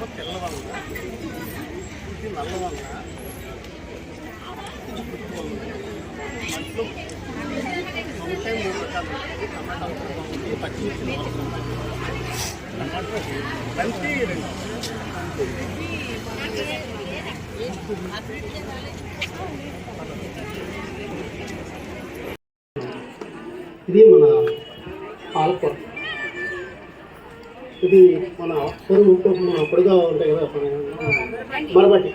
ఇదేమో తెల్ల వంగ ఇది నల్ల వంగ ఇది గుర్తు వంగ మధ్యలో వంకాయ మూడు రకాలు టమాటా బాగుంది పచ్చిమిర్చి నాలుగు టమాటా రెండు. ఇది మన పాలకూర. ఇది మన పొరుగు మన పొడిగా ఉంటాయి కదా మరబట్టి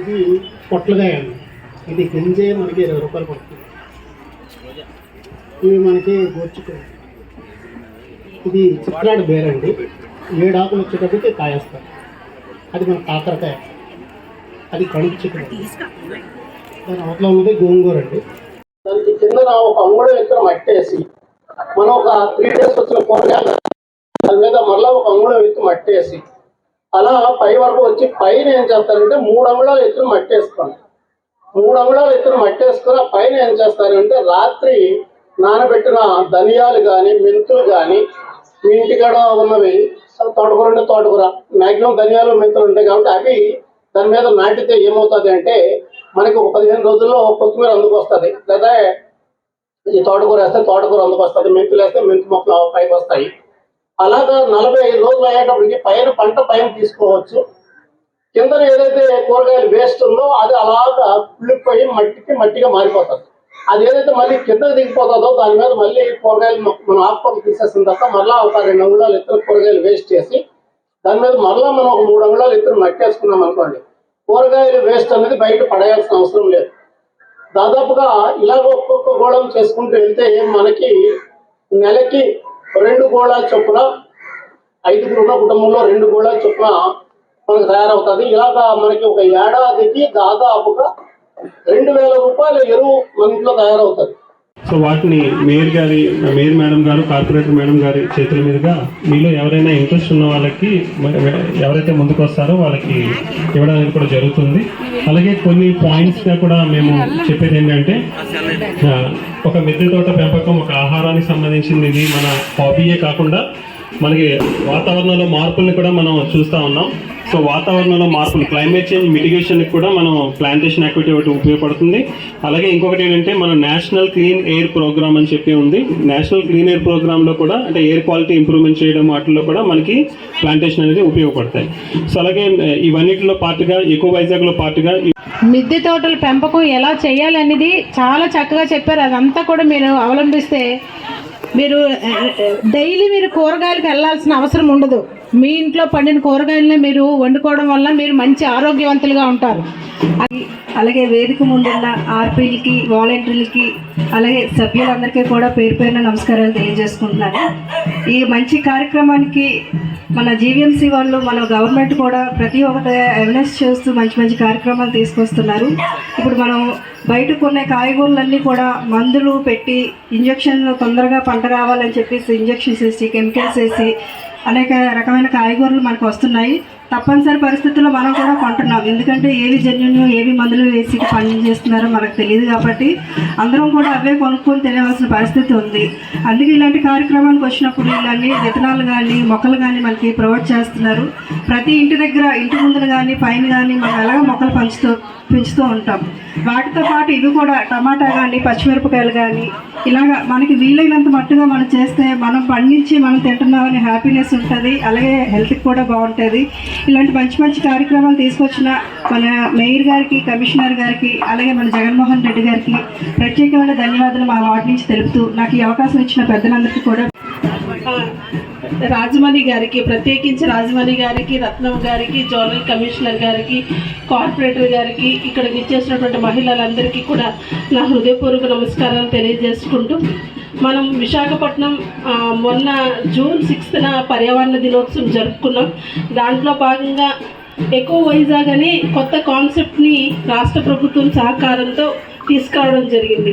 ఇది పొట్లకాయ అండి. ఇది గింజే మనకి ఇరవై రూపాయలు పడుతుంది. ఇవి మనకి గోర్చుకో. ఇది చిత్రాడు బేరండి ఏడు ఆకులు వచ్చేటప్పటికి కాయేస్తారు. అది మన కాకరకాయ. అది కడుపు చికెన్ దాని అవతల ఉన్నది గోంగూర అండి. దానికి కింద ఒక అంగుళం ఎక్కడ మట్టేసి మనం ఒక త్రీ డేస్ వచ్చిన కూరగాయలు దాని మీద మళ్ళీ ఒక అంగుళం ఎత్తు మట్టేసి అలా పై వరకు వచ్చి పైన ఏం చేస్తారంటే మూడు అంగుళాలు ఎత్తున మట్టేసుకోండి మూడు అంగుళాలు ఎత్తున మట్టేసుకుని ఆ పైన ఏం చేస్తారంటే రాత్రి నానబెట్టిన ధనియాలు కానీ మెంతులు కానీ మీ ఇంటికాడ ఉన్నవి తోటకూర అంటే తోటకూర మాక్సిమం ధనియాలు మెంతులు ఉంటాయి కాబట్టి అవి దాని మీద నాటితే ఏమవుతుంది అంటే మనకి ఒక పదిహేను రోజుల్లో కొత్తిమీర అందుకు వస్తుంది. లేదా ఈ తోటకూర వేస్తే తోటకూర అందుకు వస్తుంది మెంతులు వేస్తే మెంతు మొక్కలు పైకి వస్తాయి. అలాగా నలభై ఐదు రోజులు అయ్యేటప్పటికి పైన పంట పైన తీసుకోవచ్చు. కింద ఏదైతే కూరగాయలు వేస్ట్ ఉందో అది అలాగా కుళ్ళిపోయి మట్టికి మట్టిగా మారిపోతుంది. అది ఏదైతే మళ్ళీ కిందకి దిగిపోతుందో దాని మీద మళ్ళీ కూరగాయలు మనం ఆకుపక్క తీసేసిన తర్వాత మళ్ళీ ఒక రెండు అంగుళాలు ఇతర కూరగాయలు వేస్ట్ చేసి దాని మీద మరలా మనం ఒక మూడు అంగుళాలు ఎత్తున మట్టి వేసుకున్నాం అనుకోండి కూరగాయలు వేస్ట్ అనేది బయట పడేయాల్సిన అవసరం లేదు. దాదాపుగా ఇలాగ ఒక్కొక్క గోళం చేసుకుంటూ వెళ్తే మనకి నెలకి రెండు గోళాల చొప్పున ఐదుగురు ఉన్న కుటుంబంలో రెండు గోళాల చొప్పున మనకు తయారవుతుంది. ఇలాగా మనకి ఒక ఏడాదికి దాదాపుగా రెండు వేల రూపాయల ఎరువు మన ఇంట్లో తయారవుతుంది. సో వాటిని మేయర్ గారి మేయర్ మేడం గారు కార్పొరేటర్ మేడం గారి చేతుల మీదుగా మీలో ఎవరైనా ఇంట్రెస్ట్ ఉన్న వాళ్ళకి ఎవరైతే ముందుకు వస్తారో వాళ్ళకి ఇవ్వడానికి కూడా జరుగుతుంది. అలాగే కొన్ని పాయింట్స్గా కూడా మేము చెప్పేది ఏంటంటే ఒక మిద్దె తోట పెంపకం ఒక ఆహారానికి సంబంధించింది ఇది మన హాబీయే కాకుండా మనకి వాతావరణంలో మార్పుల్ని కూడా మనం చూస్తూ ఉన్నాం. సో వాతావరణంలో మార్పులు క్లైమేట్ చేంజ్ మిటిగేషన్కి కూడా మనం ప్లాంటేషన్ యాక్టివిటీ ఒకటి ఉపయోగపడుతుంది. అలాగే ఇంకొకటి ఏంటంటే మన నేషనల్ క్లీన్ ఎయిర్ ప్రోగ్రామ్ అని చెప్పి ఉంది. నేషనల్ క్లీన్ ఎయిర్ ప్రోగ్రాంలో కూడా అంటే ఎయిర్ క్వాలిటీ ఇంప్రూవ్మెంట్ చేయడం వాటిల్లో కూడా మనకి ప్లాంటేషన్ అనేది ఉపయోగపడతాయి. సో అలాగే ఇవన్నిటిలో పాటుగా ఎక్కువ వైజాగ్లో పాటుగా మిద్దె తోటల పెంపకం ఎలా చేయాలనేది చాలా చక్కగా చెప్పారు. అదంతా కూడా మీరు అవలంబిస్తే మీరు డైలీ మీరు కూరగాయలకు వెళ్ళాల్సిన అవసరం ఉండదు. మీ ఇంట్లో పండిన కూరగాయలనే మీరు వండుకోవడం వల్ల మీరు మంచి ఆరోగ్యవంతులుగా ఉంటారు. అలాగే వేదిక ముందున్న ఆర్పీలకి వాలంటీర్లకి అలాగే సభ్యులందరికీ కూడా పేరు పేరున నమస్కారాలు తెలియజేసుకుంటున్నాను. ఈ మంచి కార్యక్రమానికి మన జీవీఎంసీ వాళ్ళు మన గవర్నమెంట్ కూడా ప్రతి ఒక్కటి అవేర్నెస్ చేస్తూ మంచి మంచి కార్యక్రమాలు తీసుకొస్తున్నారు. ఇప్పుడు మనం బయట కొనే కాయగూరలన్నీ కూడా మందులు పెట్టి ఇంజక్షన్లు తొందరగా పంట రావాలని చెప్పేసి ఇంజక్షన్స్ వేసి కెమికల్స్ వేసి అనేక రకమైన కాయగూరలు మనకు వస్తున్నాయి. తప్పనిసరి పరిస్థితుల్లో మనం కూడా కొంటున్నాం. ఎందుకంటే ఏవి జన్యును ఏవి మందులు వేసి పని చేస్తున్నారో మనకు తెలియదు కాబట్టి అందరం కూడా అవే కొనుక్కొని తినవలసిన పరిస్థితి ఉంది. అందుకే ఇలాంటి కార్యక్రమానికి వచ్చినప్పుడు ఇలాంటి విత్తనాలు కానీ మొక్కలు కానీ మనకి ప్రొవైడ్ చేస్తున్నారు. ప్రతి ఇంటి దగ్గర ఇంటి ముందున కానీ పైన కానీ మనం ఎలాగో మొక్కలు పంచుతూ పెంచుతూ ఉంటాం. వాటితో పాటు ఇవి కూడా టమాటా కానీ పచ్చిమిరపకాయలు కానీ ఇలాగా మనకి వీలైనంత మట్టుగా మనం చేస్తే మనం పండించి మనం తింటున్నామని హ్యాపీనెస్ ఉంటుంది. అలాగే హెల్త్కి కూడా బాగుంటుంది. ఇలాంటి మంచి మంచి కార్యక్రమాలు తీసుకొచ్చిన మన మేయర్ గారికి కమిషనర్ గారికి అలాగే మన జగన్మోహన్ రెడ్డి గారికి ప్రత్యేకమైన ధన్యవాదాలు మా వార్డు నుంచి తెలుపుతూ నాకు ఈ అవకాశం ఇచ్చిన పెద్దలందరికీ కూడా. రాజమణి గారికి ప్రత్యేకించి రాజమణి గారికి రత్నం గారికి జోనల్ కమిషనర్ గారికి కార్పొరేటర్ గారికి ఇక్కడ ఇచ్చేసినటువంటి మహిళలందరికీ కూడా నా హృదయపూర్వక నమస్కారాలు తెలియజేసుకుంటూ మనం విశాఖపట్నం మొన్న జూన్ సిక్స్త్న పర్యావరణ దినోత్సవం జరుపుకున్నాం. దాంట్లో భాగంగా ఎకో వైజాగ్ అనే కొత్త కాన్సెప్ట్ని రాష్ట్ర ప్రభుత్వం సహకారంతో తీసుకురావడం జరిగింది.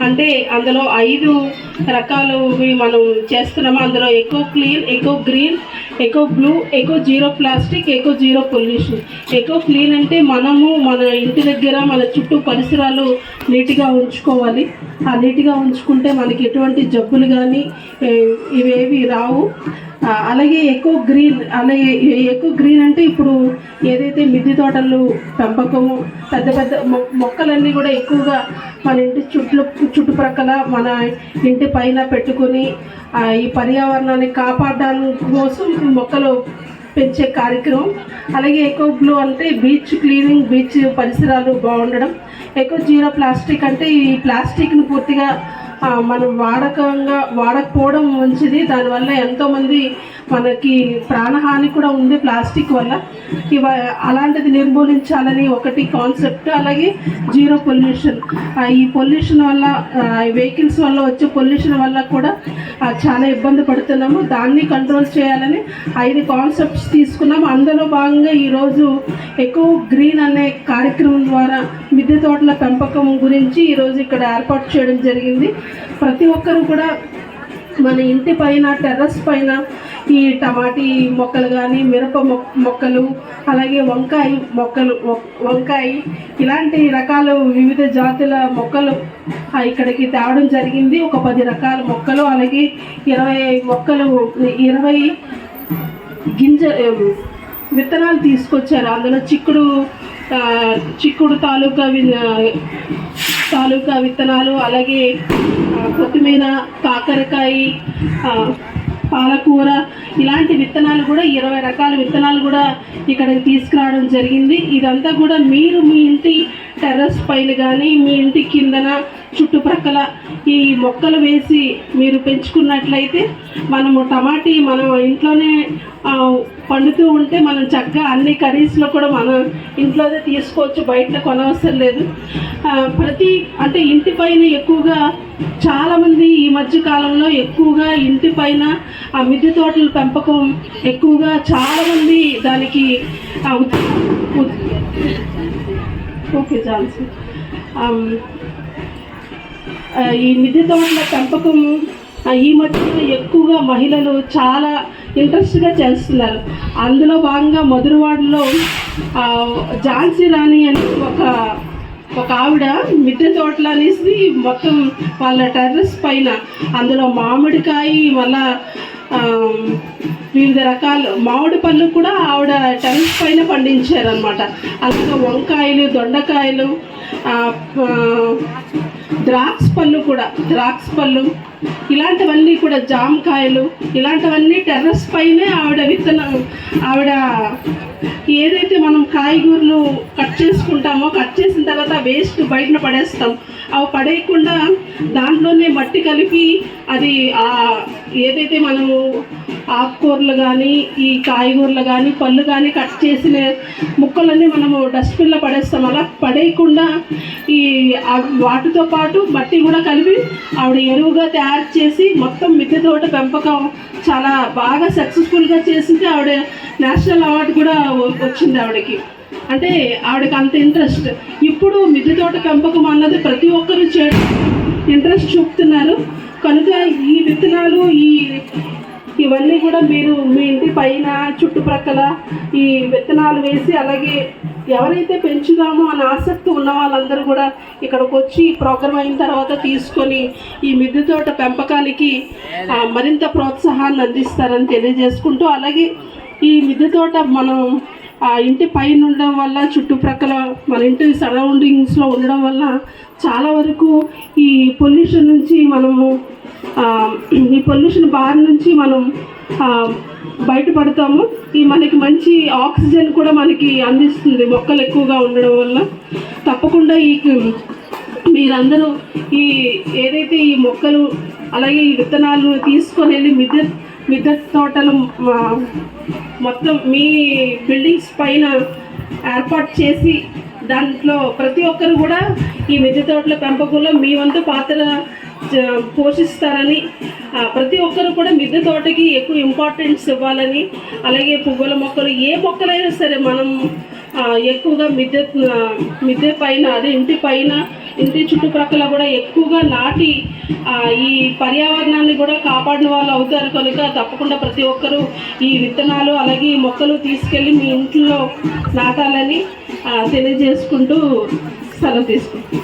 అంటే అందులో ఐదు రకాలు మనం చేస్తున్నాము. అందులో eco clean eco green eco blue eco zero plastic eco zero pollution. Eco clean అంటే మనము మన ఇంటి దగ్గర మన చుట్టూ పరిసరాలు నీట్గా ఉంచుకోవాలి. ఆ నీట్గా ఉంచుకుంటే మనకి ఎటువంటి జబ్బులు కానీ ఇవేవి రావు. అలాగే ఎక్కువ గ్రీన్ అలాగే ఎక్కువ గ్రీన్ అంటే ఇప్పుడు ఏదైతే మిద్దె తోటలు పెంపకము పెద్ద పెద్ద మొ- మొక్కలన్నీ కూడా ఎక్కువగా మన ఇంటి చుట్టూ చుట్టుప్రక్కల మన ఇంటి పైన పెట్టుకొని ఈ పర్యావరణాన్ని కాపాడడానికి కోసం మొక్కలు పెంచే కార్యక్రమం. అలాగే ఎకో బ్లూ అంటే బీచ్ క్లీనింగ్ బీచ్ పరిసరాలు బాగుండడం. ఎకో జీరో ప్లాస్టిక్ అంటే ఈ ప్లాస్టిక్ని పూర్తిగా మనం వాడకంగా వాడకపోవడం మంచిది. దానివల్ల ఎంతోమంది మనకి ప్రాణహాని కూడా ఉంది ప్లాస్టిక్ వల్ల. ఇవ అలాంటిది నిర్మూలించాలని ఒకటి కాన్సెప్ట్ అలాగే జీరో పొల్యూషన్. ఈ పొల్యూషన్ వల్ల వెహికల్స్ వల్ల వచ్చే పొల్యూషన్ వల్ల కూడా చాలా ఇబ్బంది పడుతున్నాము. దాన్ని కంట్రోల్ చేయాలని ఐదు కాన్సెప్ట్స్ తీసుకున్నాము అందులో భాగంగా ఈరోజు ఎక్కువ గ్రీన్ అనే కార్యక్రమం ద్వారా మిద్దె తోటల పెంపకం గురించి ఈరోజు ఇక్కడ ఏర్పాటు చేయడం జరిగింది. ప్రతి ఒక్కరు కూడా మన ఇంటి పైన టెర్రస్ పైన ఈ టమాటీ మొక్కలు కానీ మిరప మొక్కలు అలాగే వంకాయ మొక్కలు వంకాయ ఇలాంటి రకాల వివిధ జాతుల మొక్కలు ఇక్కడికి తేవడం జరిగింది. ఒక పది రకాల మొక్కలు అలాగే ఇరవై మొక్కలు ఇరవై గింజ విత్తనాలు తీసుకొచ్చారు. అందులో చిక్కుడు చిక్కుడు తాలూకా వి- తాలూకా విత్తనాలు అలాగే కొత్తిమీర కాకరకాయ పాలకూర ఇలాంటి విత్తనాలు కూడా ఇరవై రకాల విత్తనాలు కూడా ఇక్కడికి తీసుకురావడం జరిగింది. ఇదంతా కూడా మీరు మీ ఇంటి టెర్రస్ పైన కానీ మీ ఇంటి కిందన చుట్టుప్రక్కల ఈ మొక్కలు వేసి మీరు పెంచుకున్నట్లయితే మనము టమాటీ మనం ఇంట్లోనే పండుతూ ఉంటే మనం చక్కగా అన్ని కర్రీస్లో కూడా మనం ఇంట్లోనే తీసుకోవచ్చు. బయట కొనవసరం లేదు. ప్రతి అంటే ఇంటి పైన ఎక్కువగా చాలామంది ఈ మధ్య కాలంలో ఎక్కువగా ఇంటి పైన ఆ మిద్దె తోటల పెంపకం ఎక్కువగా చాలామంది దానికి ఓకే జాన్సీ ఈ మిద్దె తోటల పెంపకం ఈ మధ్యలో ఎక్కువగా మహిళలు చాలా ఇంట్రెస్ట్గా చేస్తున్నారు. అందులో భాగంగా మధురవాడలో ఝాన్సీ రాణి అని ఒక ఒక ఆవిడ మిద్దె తోటలు అనేసి మొత్తం వాళ్ళ టెర్రస్ పైన అందులో మామిడికాయ మళ్ళా వివిధ రకాలు మామిడి పళ్ళు కూడా ఆవిడ టెర్రస్ పైన పండించారనమాట అలాగే వంకాయలు దొండకాయలు ద్రాక్ష పళ్ళు కూడా ద్రాక్ష పళ్ళు ఇలాంటివన్నీ కూడా జామకాయలు ఇలాంటివన్నీ టెర్రస్ పైనే ఆవిడ విత్తనం ఆవిడ ఏదైతే మనం కాయగూరలు కట్ చేసుకుంటామో కట్ చేసిన వేస్ట్ బయటన పడేస్తాం. అవి పడేయకుండా దాంట్లోనే మట్టి కలిపి అది ఆ ఏదైతే మనము ఆకుకూరలు కానీ ఈ కాయగూరలు కానీ పళ్ళు కానీ కట్ చేసిన ముక్కలన్నీ మనము డస్ట్బిన్లో పడేస్తాం. అలా పడేయకుండా ఈ వాటితో పాటు మట్టి కూడా కలిపి ఆవిడ ఎరువుగా తయారు చేసి మొత్తం మిద్దె తోట పెంపకం చాలా బాగా సక్సెస్ఫుల్గా చేసింది. ఆవిడ నేషనల్ అవార్డు కూడా వచ్చింది ఆవిడకి. అంటే ఆవిడకి అంత ఇంట్రెస్ట్ ఇప్పుడు మిద్దె తోట పెంపకం అన్నది ప్రతి ఒక్కరూ చేయడం ఇంట్రెస్ట్ చూపుతున్నారు. కనుక ఈ విత్తనాలు ఈ ఇవన్నీ కూడా మీరు మీ ఇంటి పైన చుట్టుప్రక్కల ఈ విత్తనాలు వేసి అలాగే ఎవరైతే పెంచుదామో అని ఆసక్తి ఉన్న వాళ్ళందరూ కూడా ఇక్కడికి వచ్చి ఈ ప్రోగ్రామ్ అయిన తర్వాత తీసుకొని ఈ మిద్దె తోట పెంపకానికి మరింత ప్రోత్సాహాన్ని అందిస్తారని తెలియజేసుకుంటూ అలాగే ఈ మిద్దె తోట మనం ఆ ఇంటి పైన ఉండడం వల్ల చుట్టుప్రక్కల మన ఇంటి సరౌండింగ్స్లో ఉండడం వల్ల చాలా వరకు ఈ పొల్యూషన్ నుంచి మనము ఈ పొల్యూషన్ బారి నుంచి మనం బయటపడతాము. ఈ మనకి మంచి ఆక్సిజన్ కూడా మనకి అందిస్తుంది మొక్కలు ఎక్కువగా ఉండడం వల్ల. తప్పకుండా ఈ మీరందరూ ఈ ఏదైతే ఈ మొక్కలు అలాగే ఈ విత్తనాలు తీసుకొని వెళ్ళి మిద్దె మిద్దె తోటలు మొత్తం మీ బిల్డింగ్స్ పైన ఏర్పాటు చేసి దాంట్లో ప్రతి ఒక్కరు కూడా ఈ మిద్దె తోటల పెంపకంలో మీ వంతు పాత్ర జ- పోషిస్తారని ప్రతి ఒక్కరు కూడా మిద్దె తోటకి ఎక్కువ ఇంపార్టెన్స్ ఇవ్వాలని అలాగే పువ్వుల మొక్కలు ఏ మొక్కలైనా సరే మనం ఎక్కువగా మిద్దె మిద్దె పైన అదే ఇంటి పైన ఇంటి చుట్టుప్రక్కల కూడా ఎక్కువగా నాటి ఆ, ఈ పర్యావరణాన్ని కూడా కాపాడిన వాళ్ళు అవుతారు కనుక తప్పకుండా ప్రతి ఒక్కరూ ఈ విత్తనాలు అలాగే ఈ మొక్కలు తీసుకెళ్ళి మీ ఇంట్లో నాటాలని తెలియజేసుకుంటూ సెలవు తీసుకుంటాం